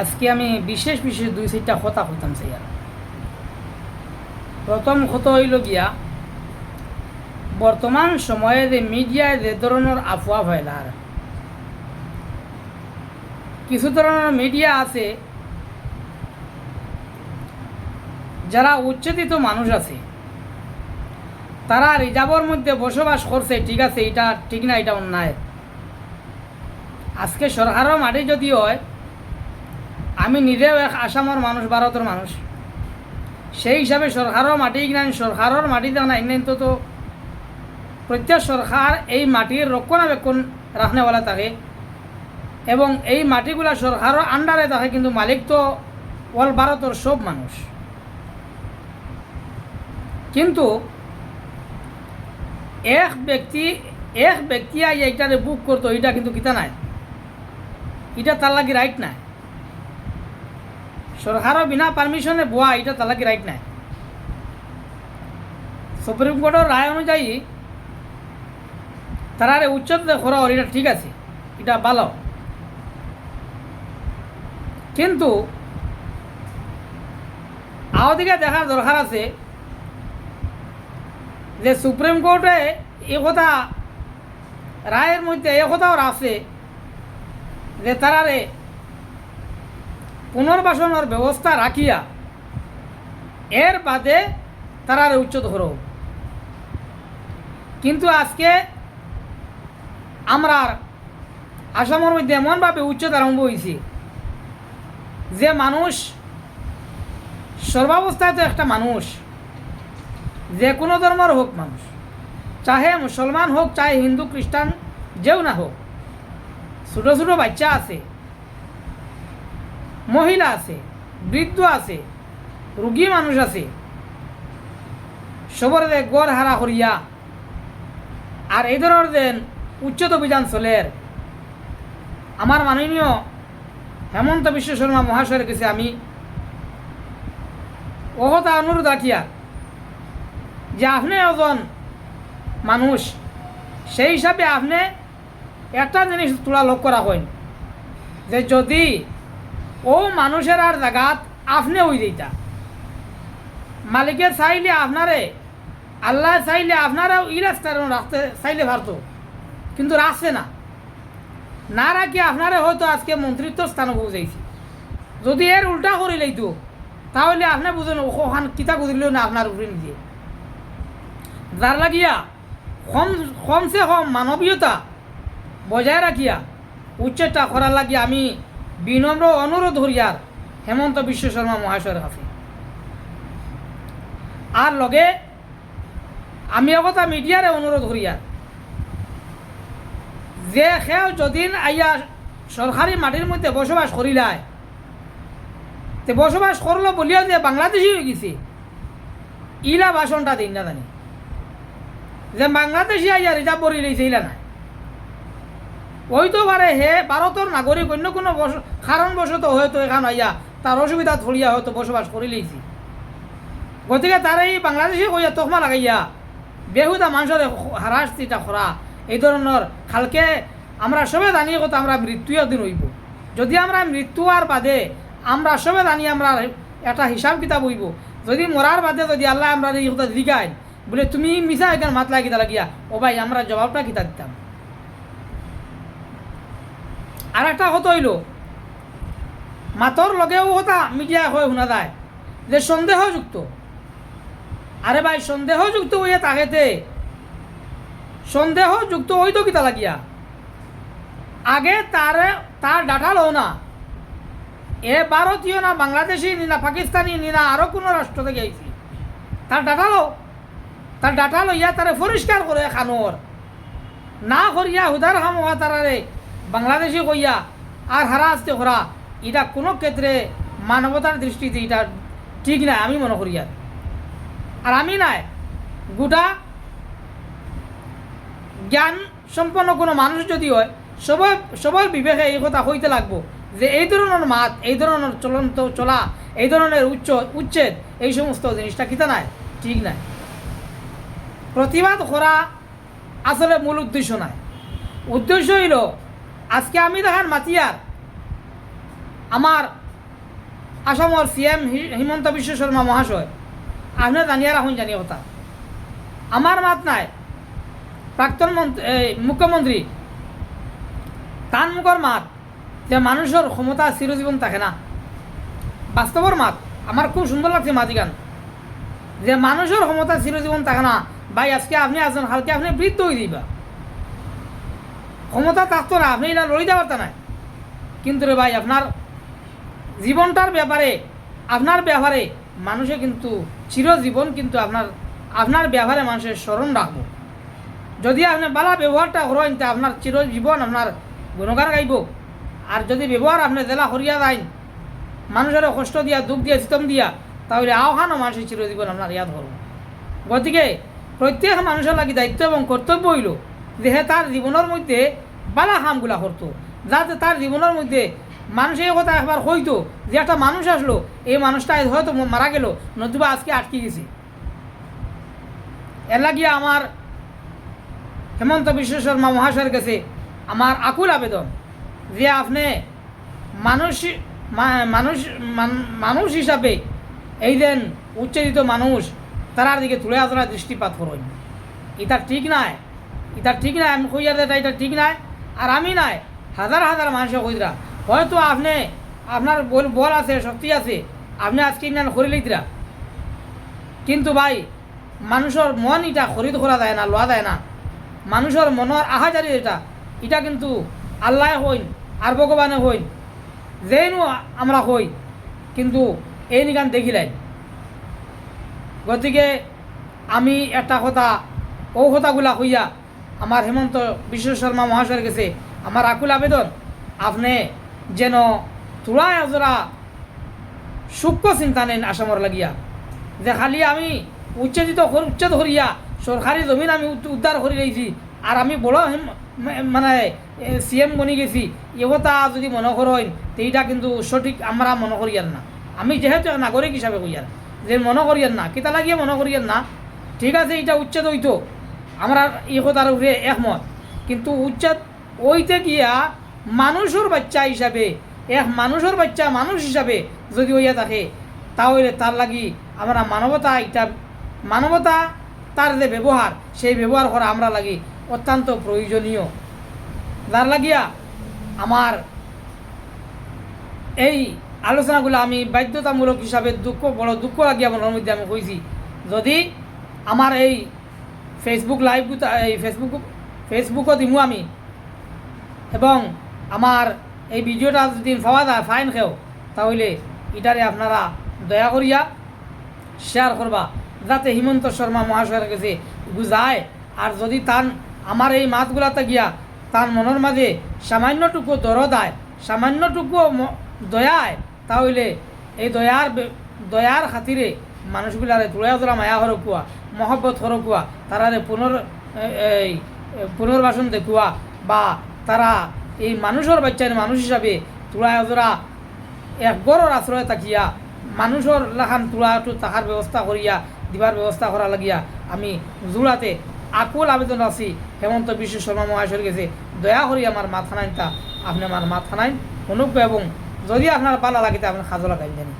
আজকে আমি বিশেষ বিশেষ দুই চারটা কথা চাই আর প্রথম কথা হইল গিয়া, বর্তমান সময়ে যে মিডিয়ায় যে ধরনের আফওয়া ফেলার কিছু ধরনের মিডিয়া আছে, যারা উচ্চতিত মানুষ আছে, তারা রিজার্ভর মধ্যে বসবাস করছে, ঠিক আছে, এটা ঠিক না, এটা অন্যায়। আজকে সরকারও মাটি যদি হয় আমি নিজেও এক আসামের মানুষ ভারতের মানুষ সেই হিসাবে সরকারও মাটি কিনা সরকারের মাটি দেখ না ইন্ডিয়ান তো তো প্রত্যেক সরকার এই মাটির রক্ষণাবেক্ষণ রাখনেওয়ালা থাকে এবং এই মাটিগুলা সরকারের আন্ডারে থাকে, কিন্তু মালিক তো অল ভারতের সব মানুষ কিন্তু এক ব্যক্তি এক ব্যক্তি আই এইটারে বুক করতো এটা কিন্তু কিতা নাই। এটা তার লাগি রাইট নাই। সরকারও বিনা পারমিশনে বোয়া এটা তার লাগি রাইট নাই। সুপ্রিম কোর্টের রায় অনুযায়ী, তারারে উচ্চতে করা এটা ঠিক আছে, এটা ভালো। কিন্তু আওদিকে দেখার দরকার আছে যে সুপ্রিম কোর্টে এ কথা, রায়ের মধ্যে এ কথাও আছে যে তারারে পুনর্বাসনের ব্যবস্থা রাখিয়া, এর বাদে তারারে উচ্চত হর কিন্তু আজকে আমরা আসামের মধ্যে এমনভাবে উচ্চত আরম্ভ হয়েছে যে মানুষ সর্বাবস্থায় তো একটা মানুষ, যে কোনো ধর্মের হোক মানুষ, চাহে মুসলমান হোক, চাহে হিন্দু, খ্রিস্টান, যেও না হোক, ছোটো ছোটো বাচ্চা আছে মহিলা আছে, বৃদ্ধ আছে রুগী মানুষ আছে। সবরে গড় হারা করিয়া আর এই ধরনের যেন উচ্চত অভিযান চলের আমার মাননীয় হেমন্ত বিশ্ব শর্মা মহাশয়ের কাছে আমি অহতা অনুরোধ রাখিয়া যে আপনি একজন মানুষ সেই হিসাবে আপনি একটা জিনিস তোলা লক্ষ্য রাখেন যে যদি ও মানুষের আর জাগাত আপনি ওই দিতা মালিকে চাইলে আপনারে, আল্লাহ চাইলে আপনারাও ই রাস্তার রাখতে চাইলে পারত, কিন্তু রাখছে না। না রাখি আপনারে হয়তো আজকে মন্ত্রিত্ব স্থানে বুঝাইছি যদি এর উল্টা করে লইতো, তাহলে আপনি বুঝেন ওখান কিতা বুঝলেও না আপনার উপরে নিজে যার লাগিয়া কম কমসে কম মানবীয়তা বজায় রাখিয়া উচ্চটা করার লাগিয়া আমি বিনম্র অনুরোধ হরিয়ার হেমন্ত বিশ্ব শর্মা মহাশয়ের কাছে আর লগে আমি একথা মিডিয়ারে অনুরোধ হরিয়ার যে সেও যদিন আইয়া সরকারি মাটির মধ্যে বসবাস করিলায় তে বসবাস করল বলিয়া যে বাংলাদেশি হয়ে গেছে, ইলা ভাষণটা দিন না জানি যে বাংলাদেশি আইয়া রিজার্ভ করি লইছে ইলা নাই। হইতো পারে, হে ভারতের নাগরিক অন্য কোনো কারণবশত হয়তো এখান আইয়া তার অসুবিধা ধরিয়া হয়তো বসবাস করে লইছি গতিকে তার এই বাংলাদেশি কইয়া তকমা লাগাইয়া, বেহুদা মানুষের হারাস চিটা করা এই ধরনের খালকে আমরা সবে জানি কথা আমরা মৃত্যু দিন হইব। যদি আমরা মৃত্যু আর বাদে আমরা সবে জানি আমরা একটা হিসাব কিতাব হইব। যদি মরার বাদে যদি আল্লাহ আমরা এই কথা দিগাই বলে তুমি মিশা এখানে মাত লাগিতা লাগিয়া ও ভাই, আমরা জবাবটা কিতা দিতাম। আর একটা কথা হইল। মাতর লগেও কথা মিডিয়া হয়ে শোনা যায় যে সন্দেহযুক্ত। আরে ভাই, সন্দেহযুক্ত হইয়া তাহেতে সন্দেহযুক্ত হইতো কিতা লাগিয়া। আগে তারে তার ডাটা লো না। এ ভারতীয় না বাংলাদেশি, নি না পাকিস্তানি, নি না আরও কোনো রাষ্ট্র থেকে আইছি তার ডাটা লো তার ডাটা লইয়া তারে পরিষ্কার করে খানোর না করিয়া হুদার হওয়া তারারে বাংলাদেশি কইয়া আর হারা আসতে করা, এটা কোনো ক্ষেত্রে মানবতার দৃষ্টিতে এটা ঠিক না আমি মনে করি আর। আর আমি নাই, গোটা জ্ঞান সম্পন্ন কোনো মানুষ যদি হয়, সবাই, সবার বিবেকে এই কথা হইতে লাগবো যে এই ধরনের মাত, এই ধরনের চলন্ত চলা, এই ধরনের উচ্চ, উচ্ছেদ, এই সমস্ত জিনিসটা কিতা নাই, ঠিক নাই। প্রতিবাদ করা আসলে মূল উদ্দেশ্য নাই। উদ্দেশ্য হইল আজকে আমি দেখান মাতিয়ার। আমার আসামর সিএম হিমন্ত বিশ্ব শর্মা মহাশয়। আপনি জানিয়ে রাখুন জানিয়ে কথা। আমার মাত নাই। প্রাক্তন মুখ্যমন্ত্রী তান মুখর মাত, যে মানুষের ক্ষমতা চিরজীবন থাকে না। বাস্তবর মাত। আমার খুব সুন্দর লাগছে মাতিগান যে মানুষের ক্ষমতা চিরজীবন থাকে না। ভাই, আজকে আপনি আছেন কালকে আপনি বৃদ্ধ হয়ে দিবা। ক্ষমতা থাকতো না, আপনি এটা লড়িতে পারতেন না কিন্তু রে ভাই, আপনার জীবনটার ব্যাপারে, আপনার ব্যবহারে মানুষে কিন্তু চিরজীবন কিন্তু আপনার আপনার ব্যবহারে মানুষের স্মরণ রাখব। যদি আপনি বালা ব্যবহারটা করেন, তা আপনার চিরজীবন আপনার গুণগান গাইব। আর যদি ব্যবহার আপনি জেলা হরিয়া দেন মানুষের কষ্ট দিয়া, দুঃখ দিয়া চিতম দিয়া, তাহলে আহ্বানও মানুষের চিরজীবন আপনার ইয়াদ করব। গতিকে, প্রত্যেক মানুষের লাগি দায়িত্ব এবং কর্তব্য হইল যে তার জীবনের মধ্যে বালা কামগুলা করতো। যাতে তার জীবনের মধ্যে মানুষ এই কথা একবার হইতো যে একটা মানুষ আসলো, এই মানুষটা হয়তো মারা গেল, নতুবা আজকে আটকে গেছে। এর লাগিয়ে আমার হেমন্ত বিশ্ব শর্মা মহাশয়ের কাছে আমার আকুল আবেদন, যে আপনি মানুষ মানুষ মানুষ হিসাবে এই দেন উচ্চরিত মানুষ, তারার দিকে তুলে আসার দৃষ্টিপাত করুন। এটা ঠিক নাই, এটা ঠিক নাই, আমি কইয়া দেয় এটা ঠিক নাই। আর আমি নাই। হাজার হাজার মানুষের কইরা হয়তো আপনি, আপনার বল বল আছে, শক্তি আছে, আপনি আজকে ইনান করে লইতরা। কিন্তু ভাই, মানুষের মন এটা খরিদ করা যায় না লওয়া যায় না। মানুষের মনের আহাজারি এটা এটা কিন্তু আল্লাহ হইন, আর ভগবানে হইন, যেইনো আমরা হই, কিন্তু এই নিগান দেখিলাই গতিকে আমি একটা কথা, ও কথাগুলা হইয়া আমার হেমন্ত বিশ্ব শর্মা মহাশয়ের কাছে আমার আকুল আবেদন, আপনি যেন তুলা এজরা সূক্ষ্ম চিন্তা নেন আসামর লাগিয়া। যে খালি আমি উচ্ছেদিত কর- উচ্ছেদ করিয়া সরকারি জমিন আমি উদ- উদ্ধার করে রয়েছি আর আমি বড় মানে সিএম বনি গেছি এ কথা যদি মনে করেন এইটা কিন্তু সঠিক আমরা মনে করিয়ার না। আমি যেহেতু নাগরিক হিসাবে কইয়ার যে মনে করিয়ার না কিতা লাগিয়ে মনে করিয়ার না? ঠিক আছে এটা উচ্ছেদ হইতো। আমরা এই কথার উপরে একমত। কিন্তু উচ্ছেদ ওইতে গিয়া মানুষের বাচ্চা হিসাবে, এক মানুষের বাচ্চা মানুষ হিসাবে যদি হইয়া থাকে, তাহলে তার লাগি আমরা মানবতা এটা মানবতা তার যে ব্যবহার, সেই ব্যবহার করা আমরা লাগি অত্যন্ত প্রয়োজনীয়। যার লাগিয়া আমার এই আলোচনাগুলো আমি বাধ্যতামূলক হিসাবে দুঃখ, বড় দুঃখ লাগিয়া মনের মধ্যে আমি কইছি। যদি আমার এই ফেসবুক লাইভ এই ফেসবুক ফেসবুকও দিমু আমি। এবং আমার এই ভিডিওটা যদি পাওয়া যায় ফাইন খেও। তাহলে এটারে আপনারা দয়া করিয়া শেয়ার করবা যাতে হিমন্ত শর্মা মহাশয়ের কাছে বুঝায় আর যদি তান আমার এই মাতগুলাতে গিয়া তার মনের মাঝে সামান্যটুকু দরদায় সামান্যটুকু দয়ায় তাহলে এই দয়ার দয়ার খাতিরে মানুষগুলারে তুলাইয়া তোলা মায়া হরকুয়া মহব্বত হরকুয়া তারারে পুনর এই পুনর্বাসন দেখুয়া বা তারা এই মানুষের বাচ্চার মানুষ হিসাবে তুলায় তোরা এক গড়র আশ্রয় থাকিয়া মানুষের লাখান তুলাটো তাহার ব্যবস্থা করিয়া দিবার ব্যবস্থা করা লাগিয়া, আমি জোড়াতে আকুল আবেদন আছি হেমন্ত বিশ্ব শর্মা মহাশয়ের গেছে দয়া করি আমার মাথা নাইন তা, আপনি আমার মাথা নাইন অনুজ্ঞ এবং যদি আপনার পালা লাগিতে আপনি খাজলা গাইন জানি